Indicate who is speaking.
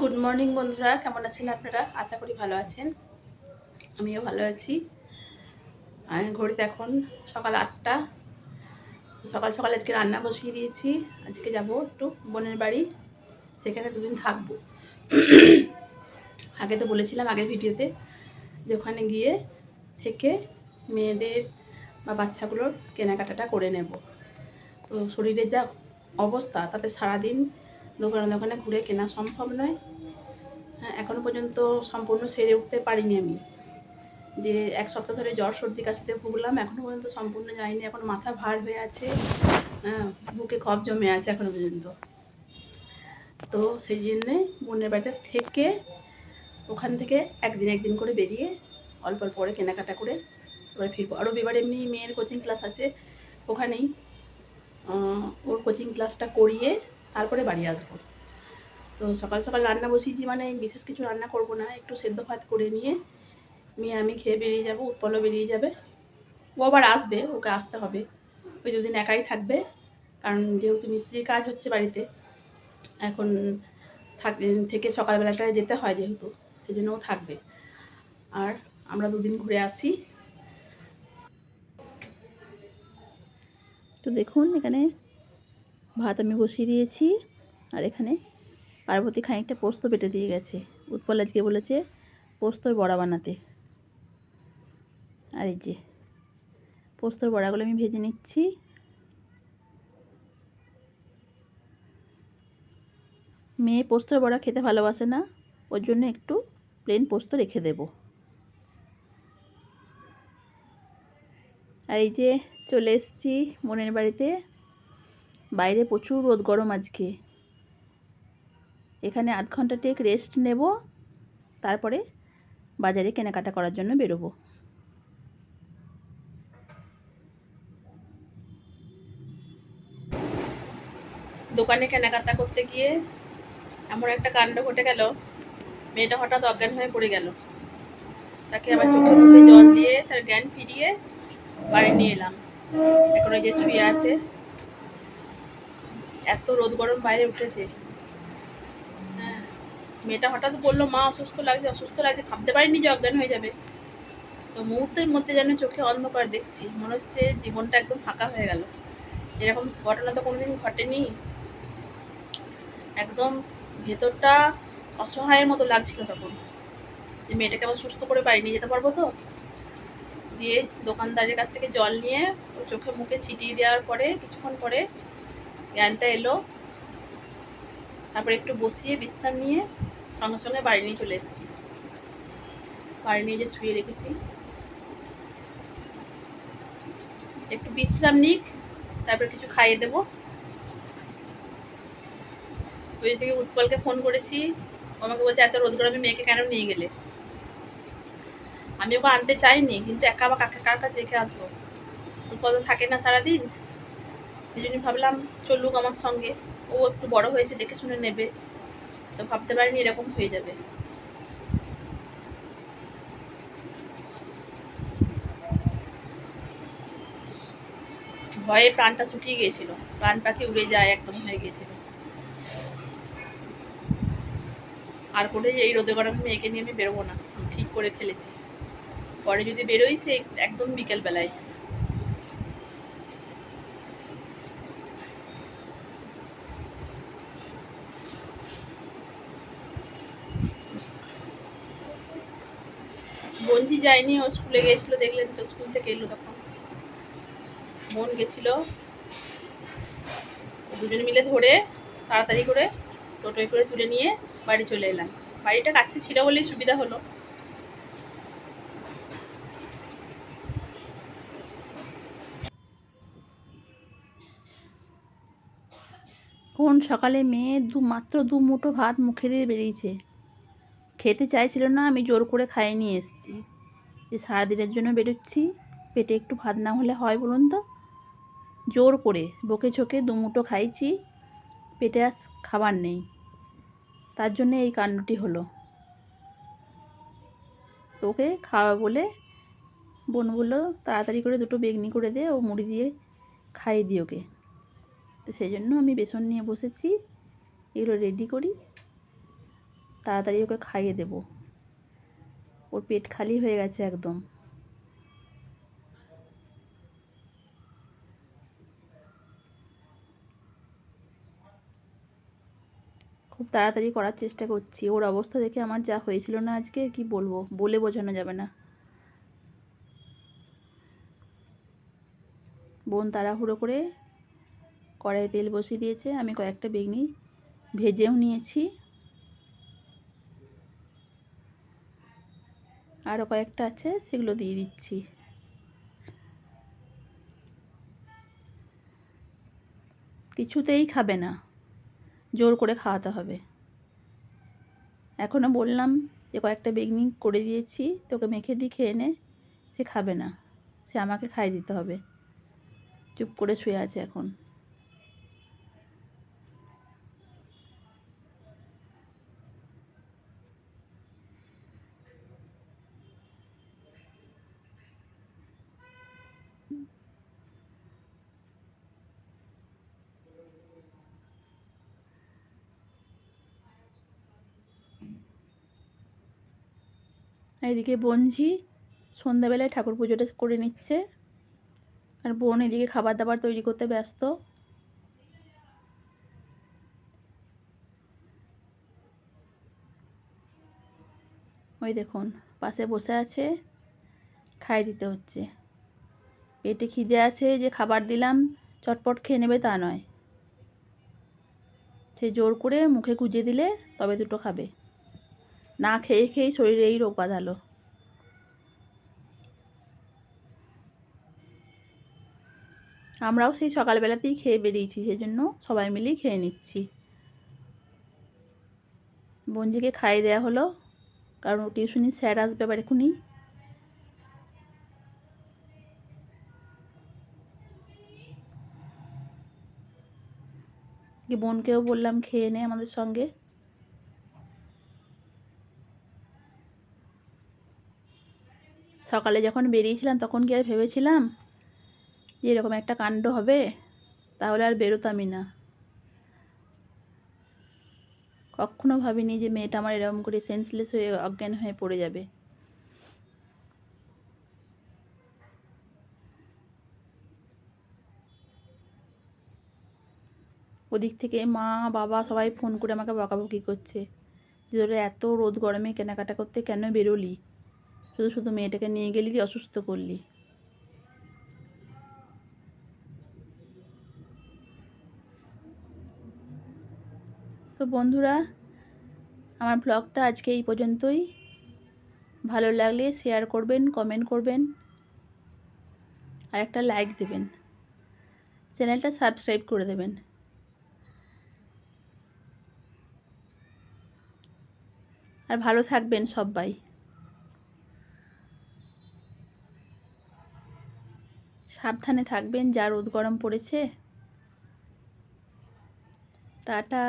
Speaker 1: Good morning বন্ধুরা। কেমন আছেন আপনারা? আশা করি ভালো আছেন। আমিও ভালো আছি। ঘড়িতে এখন সকাল আটটা। সকাল সকাল আজকে রান্না বসিয়ে দিয়েছি। আজকে যাব একটু বোনের বাড়ি। সেখানে দুদিন থাকব। আগে তো বলেছিলাম আগের ভিডিওতে যে ওখানে গিয়ে থেকে মেয়েদের বা বাচ্চাগুলোর কেনাকাটাটা করে নেব। তো শরীরে যা অবস্থা, তাতে সারাদিন দোকানে দোকানে ঘুরে কেনা সম্ভব নয়। হ্যাঁ এখনও পর্যন্ত সম্পূর্ণ সেরে উঠতে পারিনি আমি। যে এক সপ্তাহ ধরে জ্বর, সর্দি, কাশিতে ভুগলাম এখনও পর্যন্ত সম্পূর্ণ যায়নি এখন মাথা ভার হয়ে আছে হ্যাঁ বুকে কফ জমে আছে এখনও পর্যন্ত। তো সেই জন্যে বোনের বাড়িতে থেকে ওখান থেকে একদিন একদিন করে বেরিয়ে অল্প অল্প করে কেনাকাটা করে এবার ফিরবো। আর রবিবার এমনি মেয়ের কোচিং ক্লাস আছে, ওখানেই ওর কোচিং ক্লাসটা করিয়ে তারপরে বাড়ি আসব। তো সকাল সকাল রান্না বসিয়েছি মানে বিশেষ কিছু রান্না করব না, একটু সেদ্ধ ভাত করে নিয়ে মেয়ে আমি খেয়ে বেরিয়ে যাব, উৎপলও বেরিয়ে যাবে। ও আবার আসবে, ওকে আসতে হবে। ওই দুদিন একাই থাকবে, কারণ যেহেতু মিস্ত্রির কাজ হচ্ছে বাড়িতে, এখন থাক, থেকে সকালবেলাটায় যেতে হয় যেহেতু সেই জন্য ও থাকবে। আর আমরা দুদিন ঘুরে আসি। তো দেখুন, এখানে ভাত আমি বসিয়ে দিয়েছি। আর এখানে পার্বতী খানিকটা পোস্ত বেটে দিয়ে গেছে। উৎপল আজকে বলেছে পোস্তর বড়া বানাতে। আর এই যে পোস্তর বড়াগুলো আমি ভেজে নিচ্ছি। মেয়ে পোস্তর বড়া খেতে ভালোবাসে না, ওর জন্য একটু প্লেন পোস্ত রেখে দেব। আর এই যে চলে এসেছি বোনের বাড়িতে। বাইরে প্রচুর রোদ গরম আজকে। এখানে আধ ঘণ্টা টেক রেস্ট নেব, তারপরে বাজারে কেনাকাটা করার জন্য বেরোবো। দোকানে কেনাকাটা করতে গিয়ে এমন একটা কাণ্ড ঘটে গেল, মেয়েটা হঠাৎ অজ্ঞান হয়ে পড়ে গেল। তাকে আবার চোখে মুখে জল দিয়ে তার জ্ঞান ফিরিয়ে বাড়ি নিয়ে এলাম। এখন ওই যে শুয়ে আছে এত রোদ গরম বাইরে উঠেছে। হ্যাঁ মেয়েটা হঠাৎ বলল, মা, অসুস্থ লাগছে অসুস্থ লাগছে। ভাবতে পারিনি যে অজ্ঞান হয়ে যাবে। তো মুহূর্তের মধ্যে যেন চোখে অন্ধকার দেখছি। মনে হচ্ছে জীবনটা একদম ফাঁকা হয়ে গেল। এরকম ঘটনা তো কোনোদিন ঘটেনি। একদম ভেতরটা অসহায়ের মতো লাগছিল তখন। যে মেয়েটাকে আবার সুস্থ করে বাড়ি নিয়ে যেতে পারব তো? দিয়ে দোকানদারের কাছ থেকে জল নিয়ে চোখে মুখে ছিটিয়ে দেওয়ার পরে, কিছুক্ষণ পরে জ্ঞানটা এলো। তারপরে একটু বসিয়ে বিশ্রাম নিয়ে সঙ্গে সঙ্গে বাড়ি নিয়ে চলে এসেছি। বাড়ি নিয়ে যে শুয়ে রেখেছি। একটু বিশ্রাম নিক, তারপরে কিছু খাইয়ে দেবো। ওই থেকে উৎপলকে ফোন করেছি। আমাকে বলছে, এত রোদ গরমে মেয়েকে কেন নিয়ে গেলে? আমি ওকে আনতে চাইনি, কিন্তু একা বা কাকে, কার কাছে রেখে আসব? উৎপল তো থাকে না সারাদিন। এই জন্য ভাবলাম, চলুক আমার সঙ্গে। ও একটু বড় হয়েছে, দেখে শুনে নেবে। তো ভাবতে পারিনি এরকম হয়ে যাবে। ভয়ে প্রাণটা শুকিয়ে গিয়েছিল। প্রাণ পাখি উড়ে যায়, একদম হয়ে গিয়েছিল। আর করে এই রোদে গরমে মেয়েকে নিয়ে আমি বেরোবো না। ঠিক করে ফেলেছি। পরে যদি বেরোই, সে একদম বিকেলবেলায়। বঞ্জি যায়নি, ও স্কুলে গিয়েছিল দেখলেন তো, স্কুল থেকে এলো তখন। বোন গেছিল, দুজন মিলে ধরে তাড়াতাড়ি করে টোটোয় করে তুলে নিয়ে বাড়ি চলে এলাম। বাড়িটা কাছে ছিল বলেই সুবিধা হলো। কোন সকালে মেয়ে দু, মাত্র দু মুঠো ভাত মুখে দিয়ে বেরিয়েছে? খেতে চাইছিল না, আমি জোর করে খাইয়ে নিয়ে এসেছি। যে সারাদিনের জন্য বেরোচ্ছি, পেটে একটু ভাত না হলে হয় বলুন তো? জোর করে, বকে ঝোঁকে দুমুটো খাইছি, পেটে আজ খাবার নেই। তার জন্যে এই কাণ্ডটি হলো। তোকে খাওয়া বলে বোন বলল, তাড়াতাড়ি করে দুটো বেগনি করে দে, ও মুড়ি দিয়ে খাইয়ে দিই ওকে। তো সেই জন্য আমি বেসন নিয়ে বসেছি, এগুলো রেডি করি। তাড়াতাড়ি ওকে খাইয়ে দেব। ওর পেট খালি হয়ে গেছে একদম। খুব তাড়াতাড়ি করার চেষ্টা করছি। ওর অবস্থা দেখে আমার যা হয়েছিল না আজকে, কি বলব? বলে বোঝানো যাবে না। বোন তাড়াহুড়ো করে কড়াইয়ে তেল বসিয়ে দিয়েছে। আমি কয়েকটা বেগনি ভেজেও নিয়েছি। আরও কয়েকটা আছে, সেগুলো দিয়ে দিচ্ছি। কিছুতেই খাবে না। জোর করে খাওয়াতে হবে। এখনও বললাম যে কয়েকটা বেগনি করে দিয়েছি, তোকে মেখে দিয়ে খেয়ে নে। সে খাবে না। সে আমাকে খাই দিতে হবে। চুপ করে শুয়ে আছে এখন। এদিকে বঞ্ঝি সন্ধ্যাবেলায় ঠাকুর পুজোটা করে নিচ্ছে। আর বোন এদিকে খাবার দাবার তৈরি করতে ব্যস্ত। ওই দেখুন, পাশে বসে আছে, খাই দিতে হচ্ছে। পেটে খিদে আছে যে খাবার দিলাম, চটপট খেয়ে নেবে তা নয়। সে জোর করে মুখে গুজে দিলে তবে দুটো খাবে। না খেয়ে খেয়েই শরীরে এই রোগ বাঁধালো। আমরাও সেই সকালবেলাতেই খেয়ে বেরিয়েছি সেই জন্য সবাই মিলেই খেয়ে নিচ্ছি। বঞ্জিকে খাইয়ে দেওয়া হলো, কারণ টিউশনি স্যার আসবে এবার এখনই বোনকেও বললাম, খেয়ে নে আমাদের সঙ্গে। সকালে যখন বেরিয়েছিলাম তখন কি আর ভেবেছিলাম যে এরকম একটা কাণ্ড হবে? তাহলে আর বেরোতামই না। কখনো ভাবিনি যে মেয়েটা আমার এরকম করে সেন্সলেস হয়ে অজ্ঞান হয়ে পড়ে যাবে। ওদিক থেকে মা, বাবা সবাই ফোন করে আমাকে বকাবকি করছে যে, তোরা এত রোদ গরমে কেনাকাটা করতে কেন বেরোলি? শুধু শুধু মেয়েটাকে নিয়ে গেলি দিয়ে অসুস্থ করলি? তো বন্ধুরা, আমার ব্লগটা আজকে এই পর্যন্তই। ভালো লাগলে শেয়ার করবেন কমেন্ট করবেন, আর একটা লাইক দেবেন। চ্যানেলটা সাবস্ক্রাইব করে দেবেন। আর ভালো থাকবেন সবাই। সাবধানে থাকবেন যা রোদ গরম পড়েছে। টাটা।